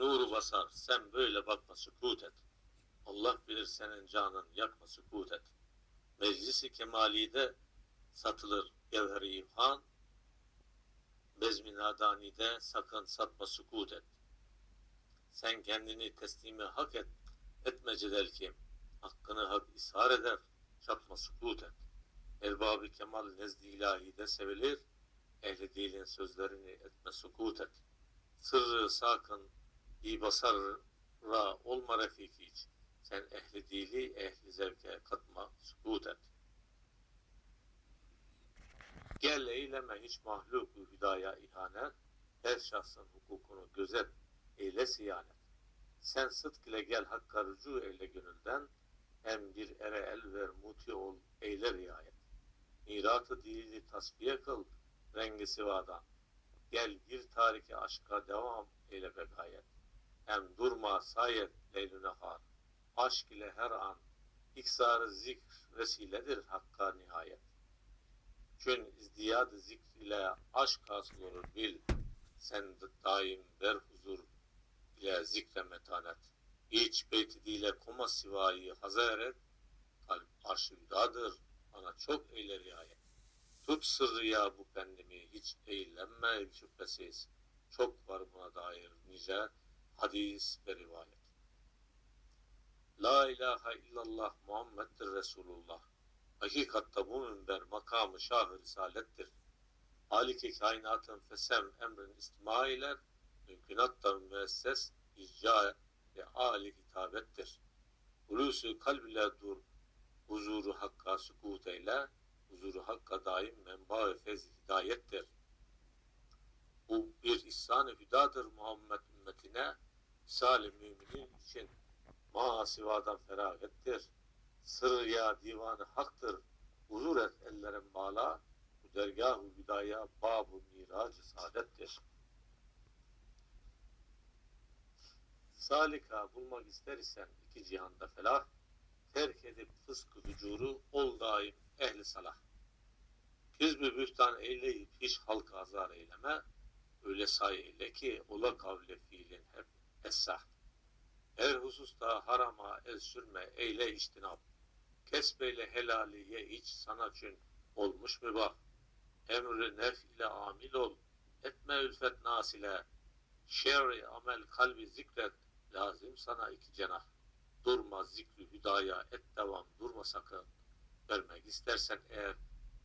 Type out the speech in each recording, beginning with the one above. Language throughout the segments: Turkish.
nuru basar. Sen böyle bakma sükut et. Allah bilir senin canın yakma sükut et. Meclisi kemalide satılır gevheri imhan. Bezmi nadanide sakın satma sükut et. Sen kendini teslimi hak et. Etme cedel kim. Hakkını hak ishar eder. Çatma sükut et. Erbabı kemal nezd-i ilahide sevilir. Ehli dilin sözlerini etme sükut et. Sırrı sakın iyi basarra olma refik hiç. Sen ehli dili ehli zevke katma sükut et. Gel eyleme hiç mahluku hüdaya ihanet. Her şahsın hukukunu gözet, eyle siyanet. Sen sıdk ile gel hakka rücu eyle gönülden. Hem bir ere el ver muti ol, eyle riayet. Miratı dili tasfiye kıl, rengi sivadan. Gel gir tariki aşka devam eyle be gayet. Hem durma sayet leylü nehar. Aşk ile her an iksarı zikr vesiledir hakka nihayet. Kün izdiyad zikr ile aşk hasıl bil. Sen daim ver huzur ile zikre metanet. Hiç beyti dile koma sivayı hazır et. Kalp arşı hüdadır. Bana çok eyle riayet. Tut sırrı ya bu kendimi hiç eğlenme şüphesiz. Çok var buna dair nice hadis ve rivayet. La ilahe illallah Muhammeddir Resulullah. Hakikatta bu minber makamı şah-ı risalettir. Halik-i kainatın fesem emrin istima eyler, mümkünatta müesses icra ve âli hitabettir. Hulusu kalb ile dur, huzuru hakka sükut eyle, huzuru hakka daim menba ve fez hidayettir. Bu bir ihsan-ı hüdadır Muhammed ümmetine, misal-i müminin için masivadan feragettir. Sır ya divanı haktır, huzur et ellerin bağla, bu dergah-ı hüdaya bab-ı miracı saadettir. Salika bulmak ister isen iki cihanda felah, terk edip fıskı hücuru ol daim ehli salah. Kizbi bühtan eyleyip hiç halka azar eyleme, öyle say eyle ki ola kavle fiilin hep essah. Her hususta harama el sürme eyle iştinab. Kesbeyle helali ye iç sana çün olmuş mübah. Emri nef ile amil ol, etme ülfet nasile. Şerri amel kalbi zikret, lazım sana iki cenah. Durma zikri hüdaya et devam durma sakın. Vermek istersen eğer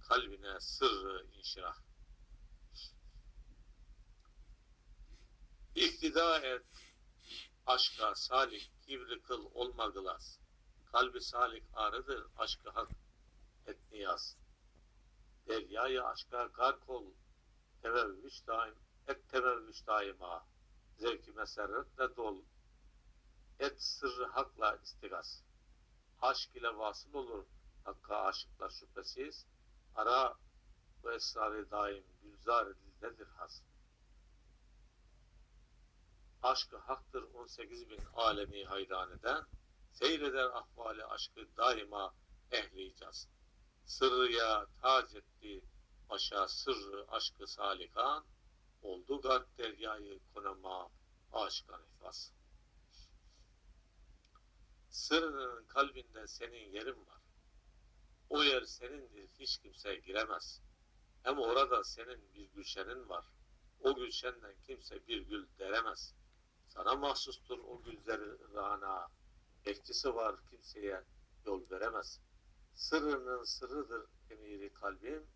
kalbine sırrı inşirah. İktida et, aşka salik, kibri kıl olma. Kalbi salik ağrıdır, aşkı hak et niyaz. Deryayı aşka gark ol, tevevvüş daim, et tevevvüş daima. Zevki meserretle dol, et sırrı hakla istigaz. Aşk ile vasıl olur, hakka aşıklar şüphesiz. Ara bu esrarı daim gülzar dildedir has. Aşkı haktır 18 bin alemi hayraneden, seyreder ahvali aşkı daima ehli icaz. Sırrıya tac etti başa sırrı aşkı salikan, oldu garp deryayı konama aşkan iflas. Sırrının kalbinde senin yerin var. O yer senindir, hiç kimse giremez. Hem orada senin bir gülşenin var. O gülşenden kimse bir gül deremez. Sana mahsustur o gülleri rana. Bekçisi var kimseye yol veremez. Sırrının sırrıdır emiri kalbim.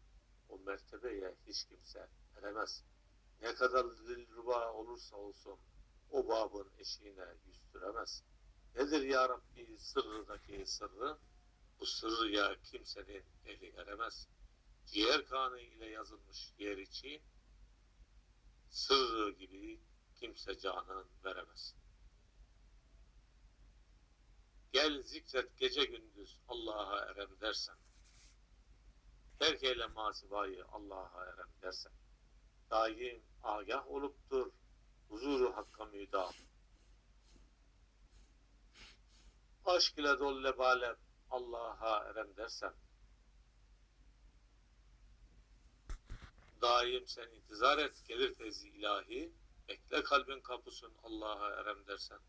O mertebeye hiç kimse eremez. Ne kadar dilruba olursa olsun o babın eşiğine yüz süremez. Nedir ya Rabbi sırrıdaki sırrı? Bu sırrı ya kimsenin eli eremez. Ciğer kanı ile yazılmış yer içi, sırrı gibi kimse canın veremez. Gel zikret gece gündüz Allah'a erem dersen, terk eyle masivayı Allah'a erem dersen, daim agah oluptur huzuru hakka müdam. Aşk ile dol lebalep Allah'a erem dersen, daim sen intizar et gelir tezi ilahi, Bekle kalbin kapısın Allah'a erem dersen.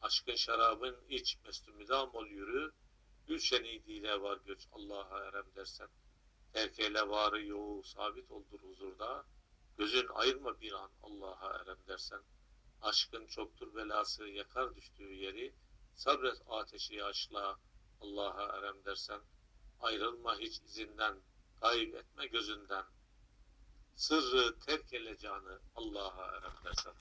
Aşkın şarabın iç mestü müdam ol yürü. Gülşen idiyle var göç Allah'a erem dersen. Terk eyle varı yoğu sabit oldur huzurda. Gözün ayırma bir an Allah'a erem dersen. Aşkın çoktur belası yakar düştüğü yeri. Sabret ateşi aşla Allah'a erem dersen. Ayrılma hiç izinden, kayıp etme gözünden. Sırrı terk canı Allah'a erem dersen.